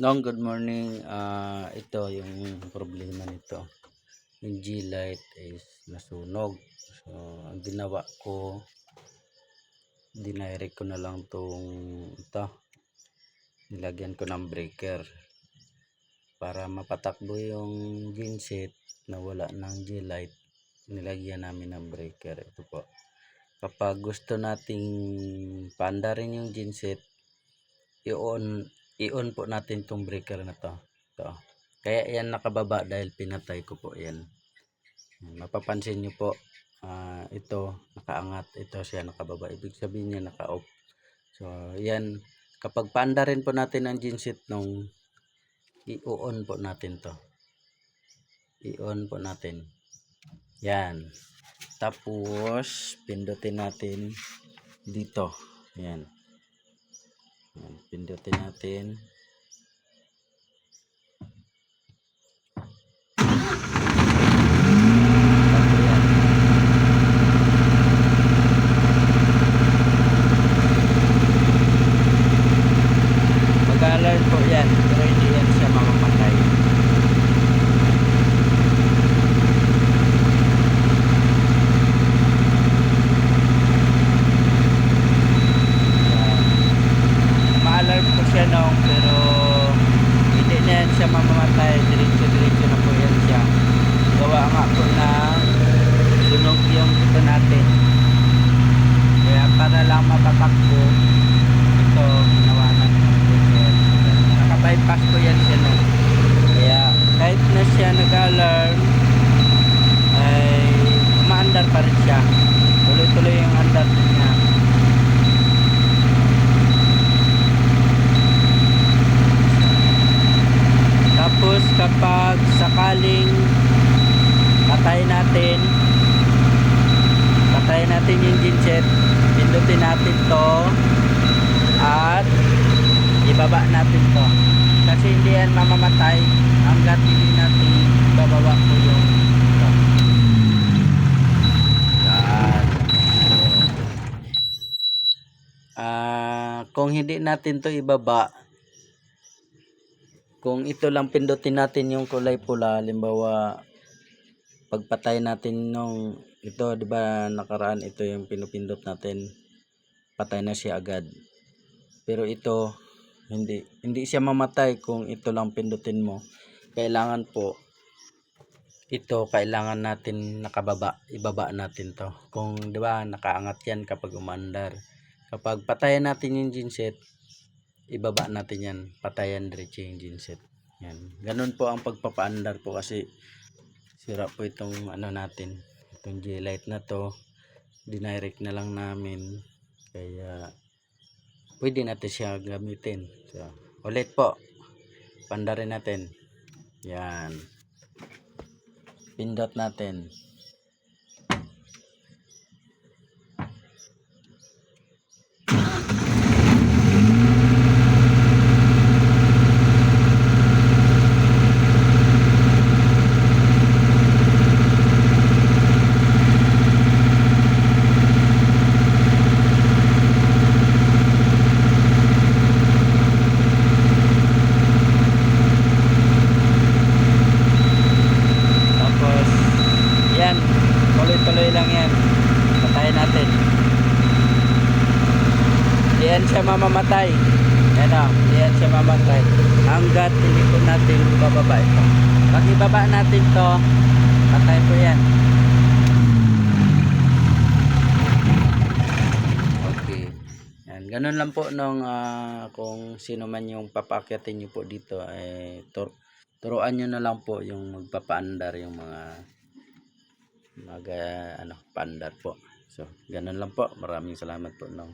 Nong, good morning. Ah, ito yung problema nito. Yung G-light is nasunog. So, ang ginawa ko, dinirect ko na lang tong ito. Nilagyan ko ng breaker para mapatakbo yung genset na wala ng G-light. Nilagyan namin ng breaker. Ito po. Kapag gusto nating paandarin yung genset, i-on i-on po natin tong breaker na to. to. Kaya yan nakababa dahil pinatay ko po yan. Mapapansin nyo po, ah, ito nakaangat, ito siya nakababa. Ibig sabihin niya naka-off. So, yan. Kapag paanda rin po natin ang genset nung i-on po natin to. I-on po natin. Yan. Tapos, pindutin natin dito. Yan. Pindutin natin. Mag-alert po yan, pero hindi yan siya mamamatay. Yan. Ma-alert po siya nung pero hindi na yan siya mamamatay. Diretso-diretso na po yan siya. Gawa nga po na sunog yung ito natin. Kaya para lang mapatakbo, ito ginawa natin. Naka-bypass ko yan siya no. Kaya kahit na siya nag-alarm, ay umaandar pa rin siya. Tuloy-tuloy yung andar niya. Tapos kapag sakaling patay natin, patay natin yung genset, pindutin natin to at ibaba natin to. Kasi hindi yan mamamatay hanggat hindi natin ibababa ko yung ito. Yan. Ah, kung hindi natin to ibaba, kung ito lang pindutin natin yung kulay pula, halimbawa pagpatay natin nung ito, 'di ba, nakaraan ito yung pinupindot natin. Patay na siya agad. Pero ito hindi hindi siya mamatay kung ito lang pindutin mo. Kailangan po ito kailangan natin nakababa, ibaba natin 'to. Kung 'di ba, nakaangat 'yan kapag umandar. Kapag patayan natin yung genset, ibaba natin yan patayan diretso yung genset yan ganun po ang pagpapaandar po kasi sira po itong ano natin itong J-light na to. Dinirect na lang namin. Kaya pwede natin siya gamitin. So, ulit po. Pandarin natin. Yan. Pindot natin Tapos, yan. Tuloy-tuloy lang yan. Patayin natin. Hindi yan siya mamamatay. Yan o. Hindi yan siya mamamatay. Hanggat hindi po natin bababa ito. Pag ibaba natin to, patay po yan. Okay. Yan. Ganun lang po nung ah, kung sino man yung papakyatin nyo po dito, eh, tur turuan nyo na lang po yung magpapaandar yung mga mag ah, ano, paandar po. So, ganun lang po. Maraming salamat po nung